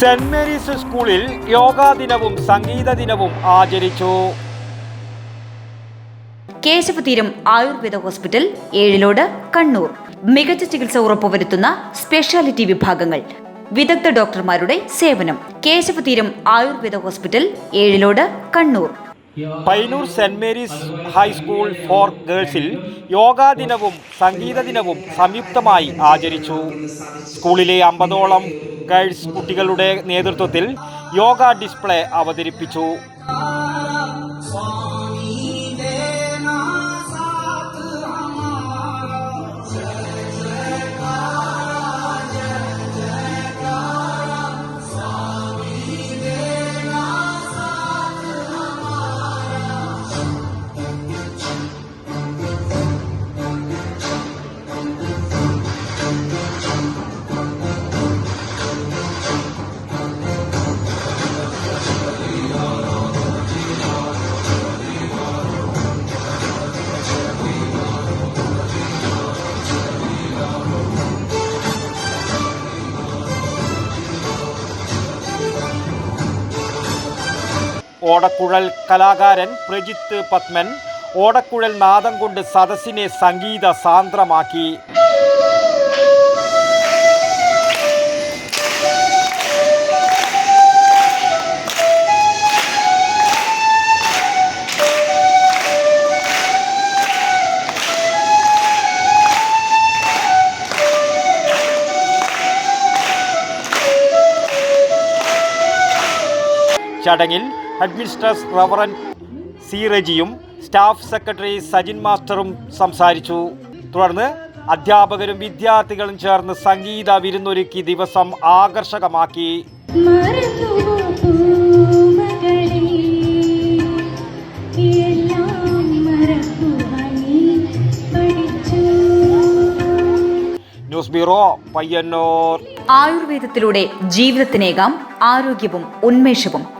Saint Mary's സ്കൂളിൽ യോഗാ ദിനവും സംഗീത ദിനവും ആചരിച്ചു. കേശവതീരം ആയുർവേദ ഹോസ്പിറ്റൽ ഏഴിലോട് കണ്ണൂർ. മികച്ച ചികിത്സ ഉറപ്പുവരുത്തുന്ന സ്പെഷ്യാലിറ്റി വിഭാഗങ്ങൾ. വിദഗ്ധ ഡോക്ടർമാരുടെ സേവനം. Keshavatheeram Ayurveda hospital Ezhilode Kannur. Painur saint Mary's high school for ഗേൾസിൽ yoga ദിനവും സംഗീത ദിനവും സംയുക്തമായി ആചരിച്ചു. സ്കൂളിലെ അമ്പതോളം ഗേൾസ് കുട്ടികളുടെ നേതൃത്വത്തിൽ യോഗ ഡിസ്പ്ലേ അവതരിപ്പിച്ചു. ഓടക്കുഴൽ കലാകാരൻ പ്രജിത്ത് പത്മൻ. ഓടക്കുഴൽ നാദം കൊണ്ട് സദസ്സിനെ സംഗീത സാന്ദ്രമാക്കി. ചടങ്ങിൽ ഹെഡ്മിസ്ട്രസ് റവറൻ സി റജിയും സ്റ്റാഫ് സെക്രട്ടറി സജിൻ മാസ്റ്ററും സംസാരിച്ചു. തുടർന്ന് അധ്യാപകരും വിദ്യാർത്ഥികളും ചേർന്ന് സംഗീത വിരുന്നൊരുക്കി ദിവസം ആകർഷകമാക്കി. News bureau Payyanur. ആയുർവേദത്തിലൂടെ ജീവിതത്തിനേകാം ആരോഗ്യവും ഉന്മേഷവും.